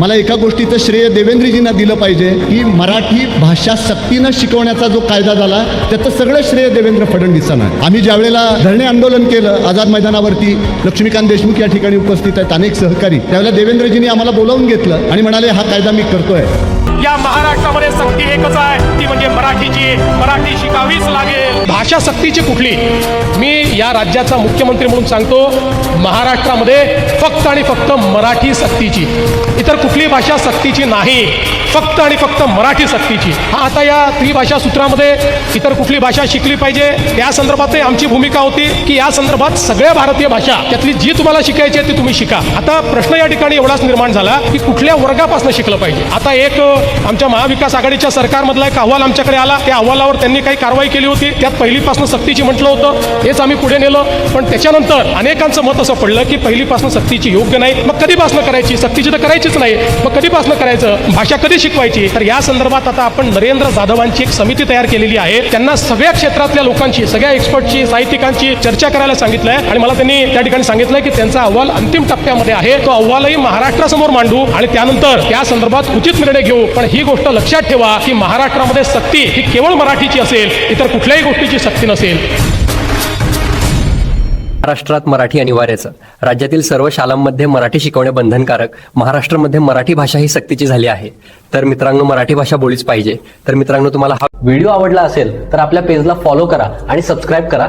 मला एका गोष्टीचं श्रेय देवेंद्रजींना दिलं पाहिजे की मराठी भाषा सक्तीनं शिकवण्याचा जो कायदा झाला त्याचं सगळं श्रेय देवेंद्र फडणवीसांना आम्ही ज्यावेळेला धरणे आंदोलन केलं आझाद मैदानावरती लक्ष्मीकांत देशमुख या ठिकाणी उपस्थित आहेत अनेक सहकारी त्यावेळेला देवेंद्रजींनी आम्हाला बोलावून घेतलं आणि म्हणाले हा कायदा मी करतोय. या महाराष्ट्रामध्ये सक्ती ऐकावीच लागेल. भाषा सक्तीची कुठली? मी या राज्याचा मुख्यमंत्री म्हणून सांगतो महाराष्ट्रामध्ये फक्त आणि फक्त मराठी सक्तीची. इतर कुठली भाषा सक्तीची नाही फक्त आणि फक्त मराठी सक्तीची. हा आता या त्रिभाषा सूत्रामध्ये इतर कुठली भाषा शिकली पाहिजे? त्या संदर्भात आमची भूमिका होती की या संदर्भात सगळ्या भारतीय भाषा त्यातली जी तुम्हाला शिकायची आहे ती तुम्ही शिका. आता प्रश्न या ठिकाणी एवढाच निर्माण झाला की कुठल्या वर्गापासून शिकलं पाहिजे? आता एक आमच्या महाविकास आघाडीच्या सरकारमधला एक अहवाल आमच्याकडे आला. त्या अहवालावर त्यांनी काही कारवाई केली होती. त्यात पहिलीपासून सक्तीची म्हटलं होतं. हेच आम्ही पुढे नेलं. पण त्याच्यानंतर अनेकांचं मत असं पडलं की पहिलीपासून सक्तीची योग्य नाही. मग कधीपासून करायची? सक्तीची तर करायचीच नाही. मग कधीपासून करायचं? भाषा कधी शिकवायची? तर या संदर्भात आता आपण नरेंद्र जाधवांची एक समिती तयार केलेली आहे. त्यांना सगळ्या क्षेत्रातल्या लोकांची सगळ्या एक्सपर्टची साहित्यिकांची चर्चा करायला सांगितलंय. आणि मला त्यांनी त्या ठिकाणी सांगितलंय की त्यांचा अहवाल अंतिम टप्प्यामध्ये आहे. तो अहवालही महाराष्ट्रासमोर मांडू आणि त्यानंतर त्या संदर्भात उचित निर्णय घेऊ. पण ही गोष्ट लक्षात ठेवा की महाराष्ट्रामध्ये सक्ती ही केवळ मराठीची असेल. इतर कुठल्याही गोष्टीची सक्ती नसेल. महाराष्ट्रात मराठी अनिवार्यचं. राज्यातील सर्व शाळांमध्ये मराठी शिकवणे बंधनकारक महाराष्ट्रामध्ये मराठी भाषा ही सक्तीची झाली आहे. तर मित्रांनो मराठी भाषा बोलीच पाहिजे. तर मित्रांनो तुम्हाला हा व्हिडिओ आवडला असेल तर आपल्या पेजला फॉलो करा आणि सबस्क्राईब करा.